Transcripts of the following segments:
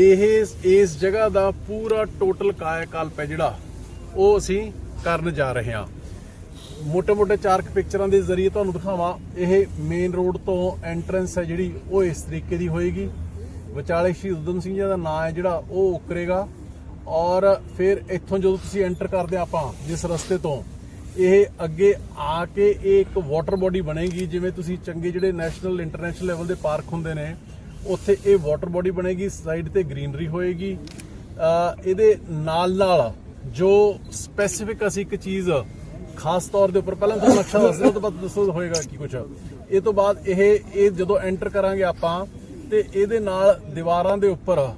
ਇਹ ਇਸ ਜਗ੍ਹਾ ਦਾ ਪੂਰਾ ਟੋਟਲ ਕਾਇਆ ਕਲਪ ਹੈ ਜਿਹੜਾ ਉਹ ਅਸੀਂ ਕਰਨ ਜਾ ਰਹੇ ਹਾਂ। ਮੋਟੇ-ਮੋਟੇ ਚਾਰਕ ਪਿਕਚਰਾਂ ਦੇ ਜ਼ਰੀਏ ਤੁਹਾਨੂੰ ਦਿਖਾਵਾਂ। ਇਹ ਮੇਨ ਰੋਡ ਤੋਂ ਐਂਟਰੈਂਸ ਹੈ ਜਿਹੜੀ, ਉਹ ਇਸ ਤਰੀਕੇ ਦੀ ਹੋਏਗੀ। ਵਿਚਾਲੇ ਸ਼ਹੀਦ ਉਦਮ ਸਿੰਘ ਜੀ ਦਾ ਨਾਂ ਹੈ ਜਿਹੜਾ, ਉਹ ਉਕਰੇਗਾ। ਔਰ ਫਿਰ ਇੱਥੋਂ ਜਦੋਂ ਤੁਸੀਂ ਐਂਟਰ ਕਰਦੇ ਆਪਾਂ, ਜਿਸ ਰਸਤੇ ਤੋਂ, ਇਹ ਅੱਗੇ ਆ ਕੇ ਇਹ ਇੱਕ ਵਾਟਰ ਬੋਡੀ ਬਣੇਗੀ, ਜਿਵੇਂ ਤੁਸੀਂ ਚੰਗੇ ਜਿਹੜੇ ਨੈਸ਼ਨਲ ਇੰਟਰਨੈਸ਼ਨਲ ਲੈਵਲ ਦੇ ਪਾਰਕ ਹੁੰਦੇ ਨੇ ਉੱਥੇ ਇਹ ਵਾਟਰ ਬੋਡੀ ਬਣੇਗੀ ਸਾਈਡ ਤੇ ਗ੍ਰੀਨਰੀ ਹੋਏਗੀ। ਇਹਦੇ ਨਾਲ ਨਾਲ ਜੋ ਸਪੈਸੀਫਿਕ ਅਸੀਂ ਇੱਕ ਚੀਜ਼ ਖਾਸ ਤੌਰ ਦੇ ਉੱਪਰ, ਪਹਿਲਾਂ ਤੁਹਾਨੂੰ ਨਕਸ਼ਾ ਦੱਸ ਤੋਂ ਬਾਅਦ ਦੱਸੋ ਹੋਏਗਾ ਕੀ ਕੁਝ ਇਹ ਤੋਂ ਬਾਅਦ ਇਹ ਇਹ ਜਦੋਂ ਐਂਟਰ ਕਰਾਂਗੇ ਆਪਾਂ, ਤੇ ਇਹਦੇ ਨਾਲ ਦੀਵਾਰਾਂ ਦੇ ਉੱਪਰ,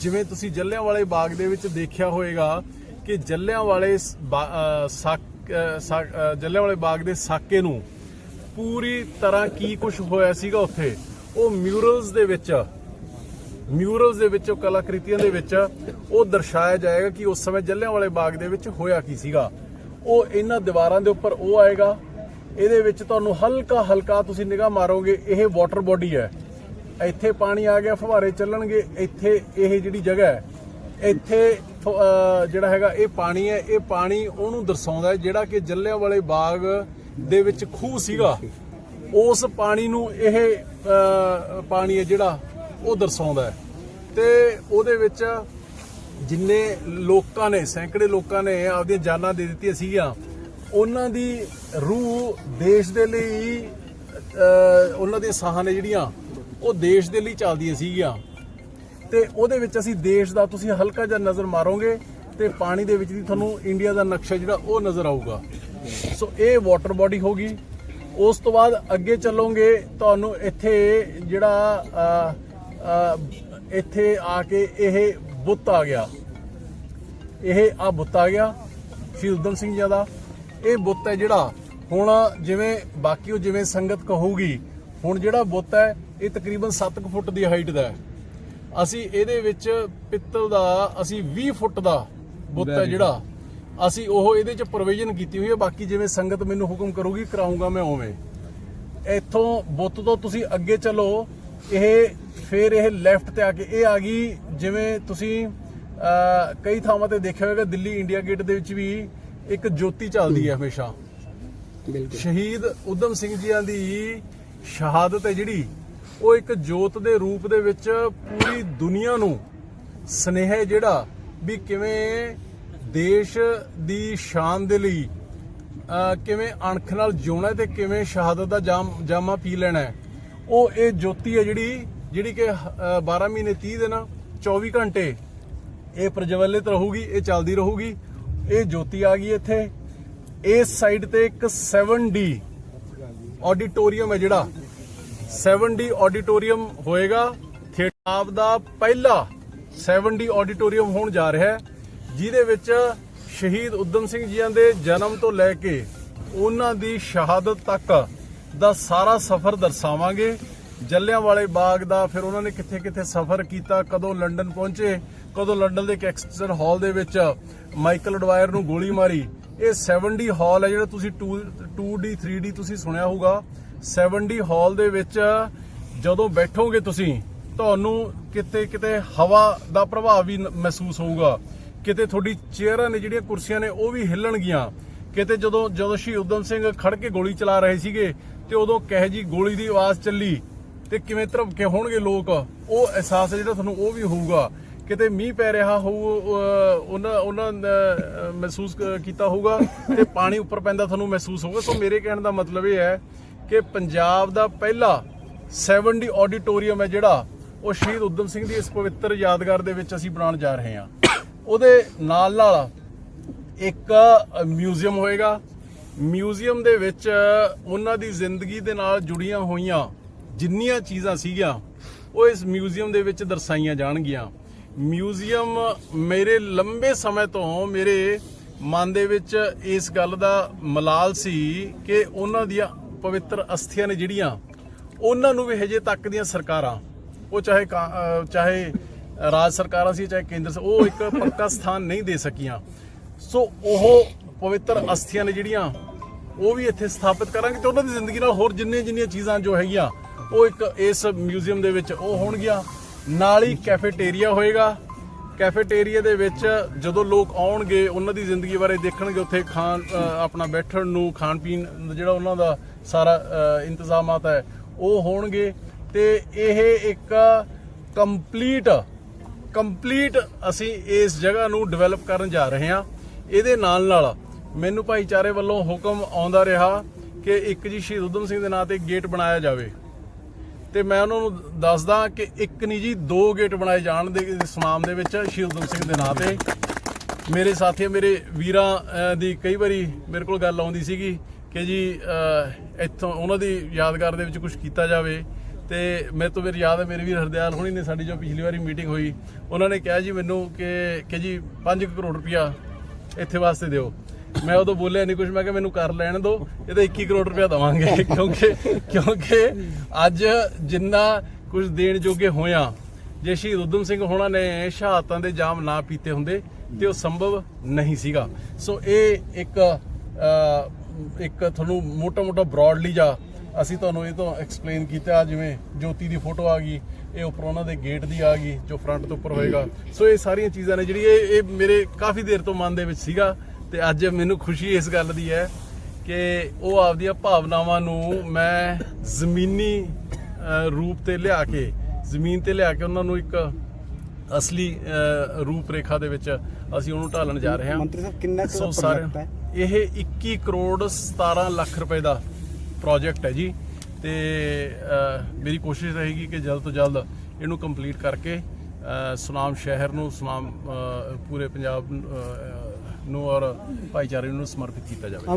ਜਿਵੇਂ ਤੁਸੀਂ ਜੱਲਿਆਂ ਵਾਲੇ ਬਾਗ ਦੇ ਵਿੱਚ ਦੇਖਿਆ ਹੋਵੇਗਾ ਕਿ ਜੱਲਿਆਂ ਵਾਲੇ ਜੱਲਿਆਂ ਵਾਲੇ ਬਾਗ ਦੇ ਸਾਕੇ ਨੂੰ ਪੂਰੀ ਤਰ੍ਹਾਂ ਕੀ ਕੁਝ ਹੋਇਆ ਸੀਗਾ ਉੱਥੇ? ਉਹ ਮਿਊਰਲਸ ਦੇ ਵਿੱਚ ਮਿਊਰਲਸ ਦੇ ਵਿੱਚ, ਉਹ ਕਲਾਕ੍ਰਿਤੀਆਂ ਦੇ ਵਿੱਚ ਉਹ ਦਰਸਾਇਆ ਜਾਏਗਾ ਕਿ ਉਸ ਸਮੇਂ ਜੱਲਿਆਂ ਬਾਗ ਦੇ ਵਿੱਚ ਹੋਇਆ ਕੀ ਸੀਗਾ। ਉਹ ਇਹਨਾਂ ਦੀਵਾਰਾਂ ਦੇ ਉੱਪਰ ਉਹ ਆਏਗਾ। ਇਹਦੇ ਵਿੱਚ ਤੁਹਾਨੂੰ ਹਲਕਾ ਹਲਕਾ ਤੁਸੀਂ ਨਿਗਾਹ ਮਾਰੋਗੇ, ਇਹ ਵਾਟਰ ਬੋਡੀ ਹੈ। ਇੱਥੇ ਪਾਣੀ ਆ ਗਿਆ, ਫੁਹਾਰੇ ਚੱਲਣਗੇ। ਇੱਥੇ ਇਹ ਜਿਹੜੀ ਜਗ੍ਹਾ ਹੈ, ਇੱਥੇ ਜਿਹੜਾ ਹੈਗਾ ਇਹ ਪਾਣੀ ਹੈ, ਇਹ ਪਾਣੀ ਉਹਨੂੰ ਦਰਸਾਉਂਦਾ ਜਿਹੜਾ ਕਿ ਜੱਲਿਆਂ ਬਾਗ ਦੇ ਵਿੱਚ ਖੂਹ ਸੀਗਾ। ਉਸ ਪਾਣੀ ਨੂੰ ਇਹ ਪਾਣੀ ਹੈ ਜਿਹੜਾ ਉਹ ਦਰਸਾਉਂਦਾ ਹੈ। ਤੇ ਉਹਦੇ ਵਿੱਚ ਜਿੰਨੇ ਲੋਕਾਂ ਨੇ, ਸੈਂਕੜੇ ਲੋਕਾਂ ਨੇ ਆਪਦੀਆਂ ਜਾਨਾਂ ਦੇ ਦਿੱਤੀਆਂ ਸੀਗੀਆਂ, ਉਹਨਾਂ ਦੀ ਰੂਹ ਦੇਸ਼ ਦੇ ਲਈ ਉਹਨਾਂ ਦੀਆਂ ਸਾਹਾਂ ਨੇ ਜਿਹੜੀਆਂ, ਉਹ ਦੇਸ਼ ਦੇ ਲਈ ਚੱਲਦੀਆਂ ਸੀਗੀਆਂ। ਤੇ ਉਹਦੇ ਵਿੱਚ ਅਸੀਂ ਦੇਸ਼ ਦਾ ਤੁਸੀਂ ਹਲਕਾ ਜਿਹਾ ਨਜ਼ਰ ਮਾਰੋਗੇ, ਤੇ ਪਾਣੀ ਦੇ ਵਿੱਚ ਦੀ ਤੁਹਾਨੂੰ ਇੰਡੀਆ ਦਾ ਨਕਸ਼ਾ ਜਿਹੜਾ ਉਹ ਨਜ਼ਰ ਆਊਗਾ। ਸੋ ਇਹ ਵਾਟਰ ਬਾਡੀ ਹੋਗੀ ਉਸ ਤੋਂ ਬਾਅਦ ਅੱਗੇ ਚੱਲੋਗੇ ਤੁਹਾਨੂੰ ਇੱਥੇ ਜਿਹੜਾ ਇੱਥੇ ਆ ਕੇ ਇਹ ਬੁੱਤ ਆ ਗਿਆ। ਇਹ ਆ ਬੁੱਤ ਆ ਗਿਆ ਸ਼ਹੀਦ ਊਧਮ ਸਿੰਘ ਜੀ ਦਾ। ਇਹ ਬੁੱਤ ਹੈ ਜਿਹੜਾ ਹੁਣ ਜਿਵੇਂ ਬਾਕੀ ਉਹ ਜਿਵੇਂ ਸੰਗਤ ਕਹੂਗੀ ਹੁਣ ਜਿਹੜਾ ਬੁੱਤ ਹੈ ਇਹ ਤਕਰੀਬਨ 7 ਫੁੱਟ ਦੀ ਹਾਈਟ ਦਾ ਹੈ। ਅਸੀਂ ਇਹਦੇ ਵਿੱਚ ਪਿੱਤਲ ਦਾ ਅਸੀਂ 20 ਫੁੱਟ ਦਾ ਬੁੱਤ ਹੈ ਜਿਹੜਾ। ਅਸੀਂ ਉਹ ਇਹਦੇ ਚ ਪ੍ਰੋਵੀਜ਼ਨ ਕੀਤੀ ਹੋਈ ਹੈ ਬਾਕੀ ਜਿਵੇਂ ਸੰਗਤ ਮੈਨੂੰ ਹੁਕਮ ਕਰੂਗੀ ਕਰਾਉਂਗਾ ਮੈਂ ਉਵੇਂ। ਇੱਥੋਂ ਬੁੱਤ ਤੋਂ ਤੁਸੀਂ ਅੱਗੇ ਚੱਲੋ ਇਹ ਫਿਰ ਇਹ ਲੈਫਟ ਤੇ ਆ ਕੇ ਇਹ ਆ ਗਈ ਜਿਵੇਂ ਤੁਸੀਂ ਕਈ ਥਾਵਾਂ ਤੇ ਦੇਖਿਆ ਹੋਵੇਗਾ ਦਿੱਲੀ ਇੰਡੀਆ ਗੇਟ ਦੇ ਵਿੱਚ ਵੀ ਇੱਕ ਜੋਤੀ ਚੱਲਦੀ ਹੈ ਹਮੇਸ਼ਾ। ਬਿਲਕੁਲ। ਸ਼ਹੀਦ ਉਧਮ ਸਿੰਘ ਜੀਆਂ ਦੀ ਸ਼ਹਾਦਤ ਹੈ ਜਿਹੜੀ ਉਹ ਇੱਕ ਜੋਤ ਦੇ ਰੂਪ ਦੇ ਵਿੱਚ ਪੂਰੀ ਦੁਨੀਆ ਨੂੰ ਸਨੇਹ ਜਿਹੜਾ ਵੀ ਕਿਵੇਂ ਦੇਸ਼ ਦੀ ਸ਼ਾਨ ਦੇ ਲਈ ਕਿਵੇਂ ਅਣਖ ਨਾਲ ਜਿਉਣਾ ਹੈ ਤੇ ਕਿਵੇਂ ਸ਼ਹਾਦਤ ਦਾ ਜਾਮ ਜਾਮਾ ਪੀ ਲੈਣਾ ਉਹ ਇਹ ਜੋਤੀ ਹੈ ਜਿਹੜੀ ਜਿਹੜੀ ਕਿ ਅਹ, 12 ਮਹੀਨੇ 30 ਦਿਨ 24 ਘੰਟੇ ਇਹ ਪ੍ਰਜਵਲਿਤ ਰਹੂਗੀ ਇਹ ਚੱਲਦੀ ਰਹੂਗੀ। ਇਹ ਜੋਤੀ ਆ ਗਈ ਇੱਥੇ। ਇਸ ਸਾਈਡ ਤੇ ਇੱਕ 7D ਆਡੀਟੋਰੀਅਮ ਹੈ ਜਿਹੜਾ। 7D ਆਡੀਟੋਰੀਅਮ ਹੋਏਗਾ। ਥੀਏਟਰ ਦਾ ਪਹਿਲਾ 7D ਆਡੀਟੋਰੀਅਮ ਹੋਣ ਜਾ ਰਿਹਾ ਹੈ। ਜਿਹਦੇ ਵਿੱਚ ਸ਼ਹੀਦ ਉਦਮ ਸਿੰਘ ਜੀਆਂ ਦੇ ਜਨਮ ਤੋਂ ਲੈ ਕੇ ਉਹਨਾਂ ਦੀ ਸ਼ਹਾਦਤ ਤੱਕ ਦਾ ਸਾਰਾ ਸਫ਼ਰ ਦਰਸਾਵਾਂਗੇ। ਜੱਲਿਆਂਵਾਲੇ ਬਾਗ ਦਾ ਫਿਰ ਉਹਨਾਂ ਨੇ ਕਿੱਥੇ ਕਿੱਥੇ ਸਫ਼ਰ ਕੀਤਾ, ਕਦੋਂ ਲੰਡਨ ਪਹੁੰਚੇ, ਕਦੋਂ ਲੰਡਨ ਦੇ ਕੈਕਸਟਰ ਹਾਲ ਦੇ ਵਿੱਚ ਮਾਈਕਲ ਡਵਾਇਰ ਨੂੰ ਗੋਲੀ ਮਾਰੀ। ਇਹ 7D ਹਾਲ ਹੈ ਜਿਹੜਾ ਤੁਸੀਂ 2 2D 3D ਤੁਸੀਂ ਸੁਣਿਆ ਹੋਊਗਾ। 7D ਹਾਲ ਦੇ ਵਿੱਚ ਜਦੋਂ ਬੈਠੋਗੇ ਤੁਸੀਂ, ਤੁਹਾਨੂੰ ਕਿਤੇ ਕਿਤੇ ਹਵਾ ਦਾ ਪ੍ਰਭਾਵ ਵੀ ਮਹਿਸੂਸ ਹੋਊਗਾ। ਕਿਤੇ ਤੁਹਾਡੀ ਚੇਅਰਾਂ ਨੇ ਜਿਹੜੀਆਂ ਕੁਰਸੀਆਂ ਨੇ ਉਹ ਵੀ ਹਿੱਲਣਗੀਆਂ ਕਿਤੇ ਜਦੋਂ ਜਦੋਂ ਸ਼ਹੀਦ ਉਦਮ ਸਿੰਘ ਖੜ ਕੇ ਗੋਲੀ ਚਲਾ ਰਹੇ ਸੀਗੇ ਤੇ ਉਦੋਂ ਕਹਿ ਜੀ ਗੋਲੀ ਦੀ ਆਵਾਜ਼ ਚੱਲੀ ਤੇ ਕਿਵੇਂ ਧਰਮਕੇ ਹੋਣਗੇ ਲੋਕ? ਉਹ ਅਹਿਸਾਸ ਹੈ ਜਿਹੜਾ ਤੁਹਾਨੂੰ ਉਹ ਵੀ ਹੋਊਗਾ। ਕਿਤੇ ਮੀਂਹ ਪੈ ਰਿਹਾ ਹੋਊ ਉਹਨਾਂ ਉਹਨਾਂ ਮਹਿਸੂਸ ਕੀਤਾ ਹੋਊਗਾ ਤੇ ਪਾਣੀ ਉੱਪਰ ਪੈਂਦਾ ਤੁਹਾਨੂੰ ਮਹਿਸੂਸ ਹੋਊਗਾ। ਸੋ ਮੇਰੇ ਕਹਿਣ ਦਾ ਮਤਲਬ ਇਹ ਹੈ ਕਿ ਪੰਜਾਬ ਦਾ ਪਹਿਲਾ 7D ਆਡੀਟੋਰੀਅਮ ਹੈ ਜਿਹੜਾ। ਉਹ ਸ਼ਹੀਦ ਉਦਮ ਸਿੰਘ ਦੀ ਇਸ ਪਵਿੱਤਰ ਯਾਦਗਾਰ ਦੇ ਵਿੱਚ ਅਸੀਂ ਬਣਾਉਣ ਜਾ ਰਹੇ ਹਾਂ। ਉਹਦੇ ਨਾਲ ਨਾਲ ਇੱਕ ਮਿਊਜ਼ੀਅਮ ਹੋਏਗਾ। ਮਿਊਜ਼ੀਅਮ ਦੇ ਵਿੱਚ ਉਹਨਾਂ ਦੀ ਜ਼ਿੰਦਗੀ ਦੇ ਨਾਲ ਜੁੜੀਆਂ ਹੋਈਆਂ ਜਿੰਨੀਆਂ ਚੀਜ਼ਾਂ ਸੀਗੀਆਂ, ਉਹ ਇਸ ਮਿਊਜ਼ੀਅਮ ਦੇ ਵਿੱਚ ਦਰਸਾਈਆਂ ਜਾਣਗੀਆਂ। ਮਿਊਜ਼ੀਅਮ ਮੇਰੇ ਲੰਬੇ ਸਮੇਂ ਤੋਂ ਮੇਰੇ ਮਨ ਦੇ ਵਿੱਚ ਇਸ ਗੱਲ ਦਾ ਮਲਾਲ ਸੀ ਕਿ ਉਹਨਾਂ ਦੀਆਂ ਪਵਿੱਤਰ ਅਸਥੀਆਂ ਨੇ ਜਿਹੜੀਆਂ, ਉਹਨਾਂ ਨੂੰ ਵੀ ਹਜੇ ਤੱਕ ਦੀਆਂ ਸਰਕਾਰਾਂ, ਉਹ ਚਾਹੇ ਕਾ- ਚਾਹੇ ਰਾਜ ਸਰਕਾਰਾਂ ਸੀ ਚਾਹੇ ਕੇਂਦਰ ਸੀ ਉਹ ਇੱਕ ਪੱਕਾ ਸਥਾਨ ਨਹੀਂ ਦੇ ਸਕੀਆਂ। ਸੋ ਉਹ ਪਵਿੱਤਰ ਅਸਥੀਆਂ ਨੇ ਜਿਹੜੀਆਂ ਉਹ ਵੀ ਇੱਥੇ ਸਥਾਪਿਤ ਕਰਾਂਗੇ ਤੇ ਉਹਨਾਂ ਦੀ ਜ਼ਿੰਦਗੀ ਨਾਲ ਹੋਰ ਜਿੰਨੇ ਜਿੰਨੀਆਂ ਚੀਜ਼ਾਂ ਜੋ ਹੈਗੀਆਂ ਉਹ ਇੱਕ ਇਸ ਮਿਊਜ਼ੀਅਮ ਦੇ ਵਿੱਚ ਉਹ ਹੋਣਗੀਆਂ। ਨਾਲ ਹੀ ਕੈਫੇਟੇਰੀਆ ਹੋਏਗਾ। ਕੈਫੇਟੇਰੀਆ ਦੇ ਵਿੱਚ ਜਦੋਂ ਲੋਕ ਆਉਣਗੇ ਉਹਨਾਂ ਦੀ ਜ਼ਿੰਦਗੀ ਬਾਰੇ ਦੇਖਣਗੇ ਉੱਥੇ ਖਾਣ ਆਪਣਾ ਬੈਠਣ ਨੂੰ ਖਾਣ ਪੀਣ ਜਿਹੜਾ ਉਹਨਾਂ ਦਾ ਸਾਰਾ ਅ, ਇੰਤਜ਼ਾਮਾਤ ਹੈ ਉਹ ਹੋਣਗੇ। ਤੇ ਇਹ ਇੱਕ ਕੰਪਲੀਟ ਕੰਪਲੀਟ ਅਸੀਂ ਇਸ ਜਗ੍ਹਾ ਨੂੰ ਡਿਵੈਲਪ ਕਰਨ ਜਾ ਰਹੇ ਹਾਂ। ਇਹਦੇ ਨਾਲ ਨਾਲ ਮੈਨੂੰ ਭਾਈਚਾਰੇ ਵੱਲੋਂ ਹੁਕਮ ਆਉਂਦਾ ਰਿਹਾ ਕਿ ਇੱਕ ਜੀ ਸ਼ਹੀਦ ਉਦਮ ਸਿੰਘ ਦੇ ਨਾਂ ਤੇ ਗੇਟ ਬਣਾਇਆ ਜਾਵੇ। ਤੇ ਮੈਂ ਉਹਨਾਂ ਨੂੰ ਦੱਸਦਾ ਕਿ ਇੱਕ ਨਹੀਂ ਜੀ, ਦੋ ਗੇਟ ਬਣਾਏ ਜਾਣ ਦੇ ਸਮਾਮ ਦੇ ਵਿੱਚ ਸ਼ਹੀਦ ਉਦਮ ਸਿੰਘ ਦੇ ਨਾਂ ਤੇ। ਮੇਰੇ ਸਾਥੀ ਮੇਰੇ ਵੀਰਾਂ ਦੀ ਕਈ ਵਾਰੀ ਮੇਰੇ ਕੋਲ ਗੱਲ ਆਉਂਦੀ ਸੀਗੀ ਕਿ ਜੀ ਇੱਥੋਂ ਉਹਨਾਂ ਦੀ ਯਾਦਗਾਰ ਦੇ ਵਿੱਚ ਕੁਝ ਕੀਤਾ ਜਾਵੇ। ਤੇ ਮੇਰੇ ਤੋਂ ਮੇਰੀ ਯਾਦ ਹੈ, ਮੇਰੇ ਵੀ ਹਰਦਿਆਲ ਹੁਣੀ ਨੇ ਸਾਡੀ ਜੋ ਪਿਛਲੀ ਵਾਰੀ ਮੀਟਿੰਗ ਹੋਈ, ਉਹਨਾਂ ਨੇ ਕਿਹਾ ਜੀ ਮੈਨੂੰ ਕਿ ਕਿ ਜੀ 5 ਕਰੋੜ ਰੁਪਇਆ ਇੱਥੇ ਵਾਸਤੇ ਦਿਓ। ਮੈਂ ਉਦੋਂ ਬੋਲਿਆ ਨਹੀਂ ਕੁਝ ਮੈਂ ਕਿਹਾ ਮੈਨੂੰ ਕਰ ਲੈਣ ਦਿਓ, ਇਹ ਤਾਂ 21 ਕਰੋੜ ਰੁਪਇਆ ਦਵਾਂਗੇ, ਕਿਉਂਕਿ ਕਿਉਂਕਿ ਅੱਜ ਜਿੰਨਾ ਕੁਝ ਦੇਣ ਜੋਗੇ ਹੋਇਆ, ਜੇ ਸ਼ਹੀਦ ਉਦਮ ਸਿੰਘ ਹੋਣਾ ਨੇ ਸ਼ਹਾਦਤਾਂ ਦੇ ਜਾਮ ਨਾ ਪੀਤੇ ਹੁੰਦੇ, ਤੇ ਉਹ ਸੰਭਵ ਨਹੀਂ ਸੀਗਾ। ਸੋ ਇਹ ਇੱਕ ਇੱਕ ਤੁਹਾਨੂੰ ਮੋਟਾ ਮੋਟਾ ਬ੍ਰੌਡਲੀ ਜਾ ਅਸੀਂ ਤੁਹਾਨੂੰ ਇਹ ਤੋਂ ਐਕਸਪਲੇਨ ਕੀਤਾ ਜਿਵੇਂ ਜੋਤੀ ਦੀ ਫੋਟੋ ਆ ਗਈ ਇਹ ਉੱਪਰ ਉਹਨਾਂ ਦੇ ਗੇਟ ਦੀ ਆ ਗਈ ਜੋ ਫਰੰਟ ਤੋਂ ਉੱਪਰ ਹੋਏਗਾ ਸੋ ਇਹ ਸਾਰੀਆਂ ਚੀਜ਼ਾਂ ਨੇ ਜਿਹੜੀ ਇਹ ਇਹ ਮੇਰੇ ਕਾਫੀ ਦੇਰ ਤੋਂ ਮਨ ਦੇ ਵਿੱਚ ਸੀਗਾ ਤੇ ਅੱਜ ਮੈਨੂੰ ਖੁਸ਼ੀ ਇਸ ਗੱਲ ਦੀ ਹੈ ਕਿ ਉਹ ਆਪਦੀਆਂ ਭਾਵਨਾਵਾਂ ਨੂੰ ਮੈਂ ਜ਼ਮੀਨੀ ਰੂਪ ਤੇ ਲਿਆ ਕੇ ਜ਼ਮੀਨ ਤੇ ਲਿਆ ਕੇ ਉਹਨਾਂ ਨੂੰ ਇੱਕ ਅਸਲੀ ਰੂਪ ਰੇਖਾ ਦੇ ਵਿੱਚ ਅਸੀਂ ਉਹਨੂੰ ਢਾਲਣ ਜਾ ਰਹੇ ਹਾਂ ਮੰਤਰੀ ਸਾਹਿਬ ਕਿੰਨਾ ਕੁ ਹੈ? ਇਹ 21 ਕਰੋੜ 17 ਲੱਖ ਰੁਪਏ ਦਾ ਪ੍ਰੋਜੈਕਟ ਹੈ ਜੀ। ਤੇ ਮੇਰੀ ਕੋਸ਼ਿਸ਼ ਰਹੇਗੀ ਕਿ ਜਲਦ ਤੋਂ ਜਲਦ ਇਹਨੂੰ ਕੰਪਲੀਟ ਕਰਕੇ ਸੁਨਾਮ ਸ਼ਹਿਰ ਨੂੰ, ਸੁਨਾਮ ਪੂਰੇ ਪੰਜਾਬ ਨੂੰ ਔਰ ਭਾਈਚਾਰੇ ਨੂੰ ਸਮਰਪਿਤ ਕੀਤਾ ਜਾਵੇ।